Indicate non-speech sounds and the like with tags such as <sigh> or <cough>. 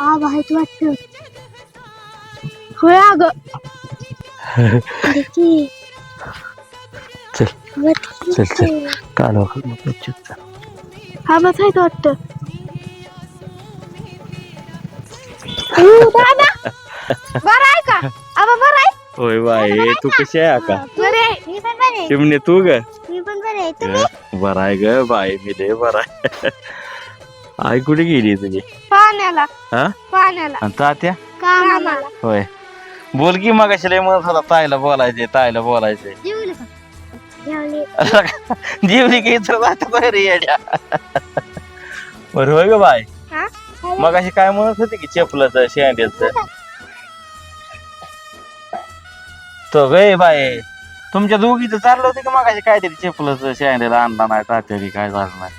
आबा आहेत वाटतं होय अग की चल चल चल काढवा चल आबाच आहेत वाटतं बरं आहे का आबा बरं आहे होय बाई तू कशी आहे आका चिमणे तू ग मी पण बरे आहे तुम्ही बरं आहे ग बाई मी लय बरं आहे आई कुठे गेली तुझी. पाण्याला. हा? पाण्याला. आणि तात्या? कामाला. होय. बोल की मग लय म्हणत होता ताईला बोलायचे ताईला बोलायचे जेवली का? जेवली. <laughs> जीवली की इतर जातात रे येड्या. बरं होय ग बाय हा? मग अशी काय म्हणत होती की चपलाच शेंड्याच? तो गे बाय तुमच्या दोघीचं चाललं होतं की मग काहीतरी चपलाच शेंड्याला आणला नाही तात्याने काय झालं नाही?